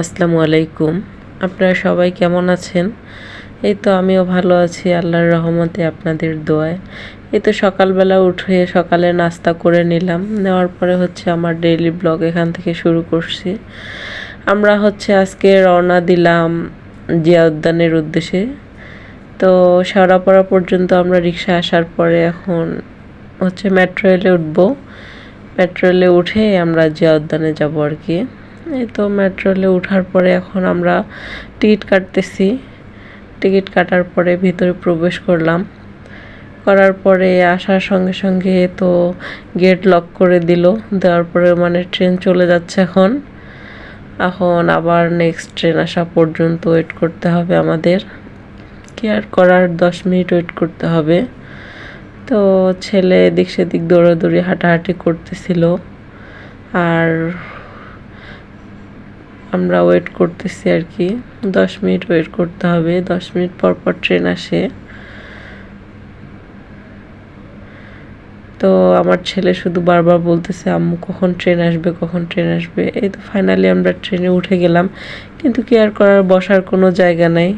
আসসালামু আলাইকুম। আপনারা সবাই কেমন আছেন? এই তো আমিও ভালো আছি, আল্লাহর রহমতে আপনাদের দোয়ায়। এই তো সকালবেলা উঠে সকালে নাস্তা করে নিলাম। নেওয়ার পরে হচ্ছে আমার ডেইলি ব্লগ এখান থেকে শুরু করছি। আমরা হচ্ছে আজকে রওনা দিলাম জিয়া উদ্যানের উদ্দেশ্যে। তো শেওড়াপাড়া পর্যন্ত আমরা রিক্সা আসার পরে এখন হচ্ছে মেট্রো রেলে উঠবো। মেট্রো রেলে উঠে আমরা জিয়া উদ্যানে যাব আর কি। এই তো মেট্রোলে রেলে ওঠার পরে এখন আমরা টিকিট কাটতেছি। টিকিট কাটার পরে ভিতরে প্রবেশ করলাম। করার পরে আসার সঙ্গে সঙ্গে তো গেট লক করে দিল। দেওয়ার পরে মানে ট্রেন চলে যাচ্ছে এখন। এখন আবার নেক্সট ট্রেন আসা পর্যন্ত ওয়েট করতে হবে আমাদের। কেয়ার করার, দশ মিনিট ওয়েট করতে হবে। তো ছেলে এদিক সেদিক দৌড়াদৌড়ি, হাঁটাহাঁটি করতেছিল। আর আমরা ওয়েট করতেছি আর কি। দশ মিনিট ওয়েট করতে হবে। দশ মিনিট পর পর ট্রেন আসে। তো আমার ছেলে শুধু বারবার বলতেছে, আম্মু, কখন ট্রেন আসবে, কখন ট্রেন আসবে? এই তো ফাইনালি আমরা ট্রেনে উঠে গেলাম। কিন্তু কি আর করার, বসার কোনো জায়গা নাই।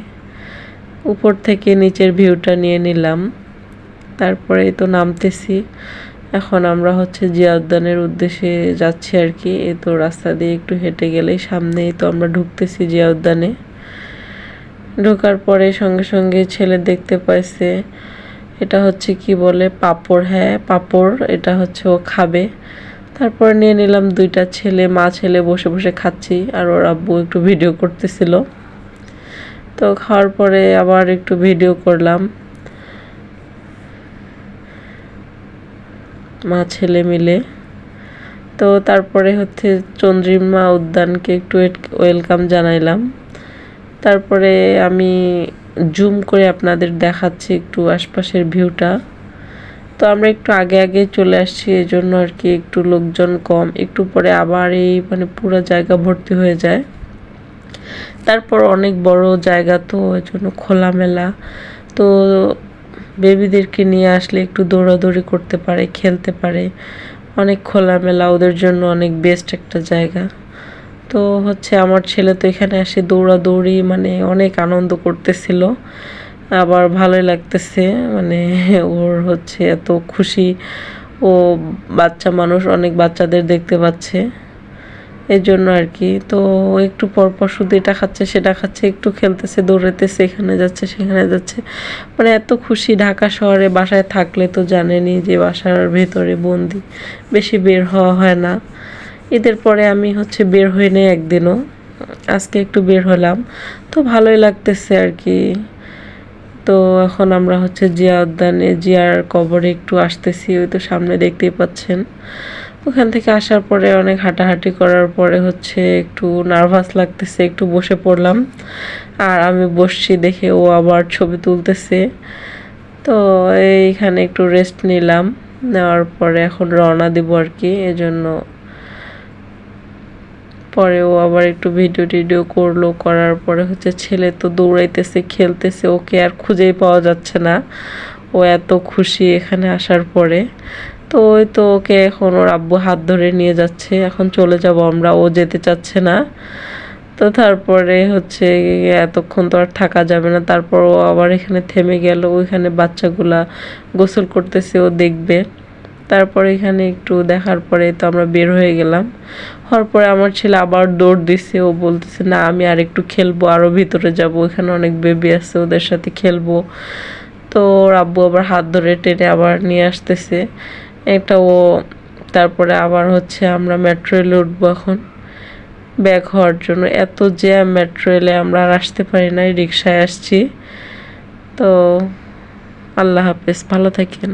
উপর থেকে নিচের ভিউটা নিয়ে নিলাম। তারপরে তো নামতেছি। এখন আমরা হচ্ছে জিয়া উদ্যানের উদ্দেশ্যে যাচ্ছি আর কি। এ তো রাস্তা দিয়ে একটু হেঁটে গেলেই সামনেই তো আমরা ঢুকতেছি জিয়া উদ্যানে ঢোকার পরে সঙ্গে সঙ্গে ছেলে দেখতে পাইছে, এটা হচ্ছে কি বলে পাপড় হ্যাঁ পাপড়, এটা হচ্ছে ও খাবে। তারপর নিয়ে নিলাম দুইটা ছেলে, মা ছেলে বসে বসে খাচ্ছি আর ওর আব্বু একটু ভিডিও করতেছিল। তো খাওয়ার পরে আবার একটু ভিডিও করলাম। মা, ছেলে মিলে। তো তারপরে হচ্ছে চন্দ্রিমা উদ্যানকে একটু ওয়েলকাম জানাইলাম। তারপরে আমি জুম করে আপনাদের দেখাচ্ছি একটু আশপাশের ভিউটা। তো আমরা একটু আগে আগে চলে আসছি এই জন্য আর কি একটু লোকজন কম। একটু পরে আবার এই মানে পুরো জায়গা ভর্তি হয়ে যায়। তারপর অনেক বড় জায়গা তো ওই জন্য খোলামেলা। তো বেবিদেরকে নিয়ে আসলে একটু দৌড়াদৌড়ি করতে পারে, খেলতে পারে। অনেক খোলামেলা, ওদের জন্য অনেক বেস্ট একটা জায়গা। তো হচ্ছে আমার ছেলে তো এখানে এসে দৌড়াদৌড়ি মানে অনেক আনন্দ করতেছিল। আবার ভালোই লাগতেছে মানে ওর হচ্ছে এত খুশি। ও বাচ্চা মানুষ, অনেক বাচ্চাদের দেখতে পাচ্ছে। এই জন্য আর কি। তো একটু পরপর শুধু এটা খাচ্ছে, সেটা খাচ্ছে, একটু খেলতেছে দৌড়াতেছে এখানে যাচ্ছে, সেখানে যাচ্ছে। মানে এত খুশি ঢাকা শহরে বাসায় থাকলে তো জানেনি যে বাসার ভেতরে বন্দি, বেশি বের হওয়া হয় না। ঈদের পরে আমি হচ্ছে বের হয়ে নেই একদিনও, আজকে একটু বের হলাম। তো ভালোই লাগতেছে আর কি। তো এখন আমরা হচ্ছে জিয়া উদ্যানে জিয়ার কবরে একটু আসতেছি, ওই তো সামনে দেখতেই পাচ্ছেন। ওখান থেকে আসার পরে অনেক হাঁটাহাঁটি করার পরে হচ্ছে একটু নার্ভাস লাগতেছে, একটু বসে পড়লাম। আর আমি বসছি দেখে ও আবার ছবি তুলতেছে। তো এইখানে একটু রেস্ট নিলাম, নেওয়ার পরে এখন রওনা দিব আর কি, এজন্য পরে ও আবার একটু ভিডিও টিডিও করল, করার পরে হচ্ছে ছেলে তো দৌড়াইতেছে, খেলতেছে, ওকে আর খুঁজেই পাওয়া যাচ্ছে না। ও এত খুশি এখানে আসার পরে। তো ওই তো ওকে এখন ওর আব্বু হাত ধরে নিয়ে যাচ্ছে, এখন চলে যাব আমরা, ও যেতে চাচ্ছে না। তো তারপরে হচ্ছে এতক্ষণ তো আর থাকা যাবে না, তারপর ও আবার এখানে থেমে গেল, ওইখানে বাচ্চাগুলা গোসল করতেছে, ও দেখবে। তারপরে এখানে একটু দেখার পরে তো আমরা বের হয়ে গেলাম। হওয়ার পরে আমার ছেলে আবার দৌড় দিছে, ও বলতেছে, না, আমি আর একটু খেলব আরও ভিতরে যাব ওইখানে অনেক বেবি আছে, ওদের সাথে খেলব। তো ওর আব্বু আবার হাত ধরে টেনে আবার নিয়ে আসতেছে। এটা ও, তারপরে আবার হচ্ছে আমরা মেট্রো রেলে উঠবো এখন ব্যাক হওয়ার জন্য। এত জ্যাম মেট্রো রেলে আমরা আর আসতে পারি নাই রিক্সায় আসছি। তো আল্লাহ হাফেজ, ভালো থাকেন।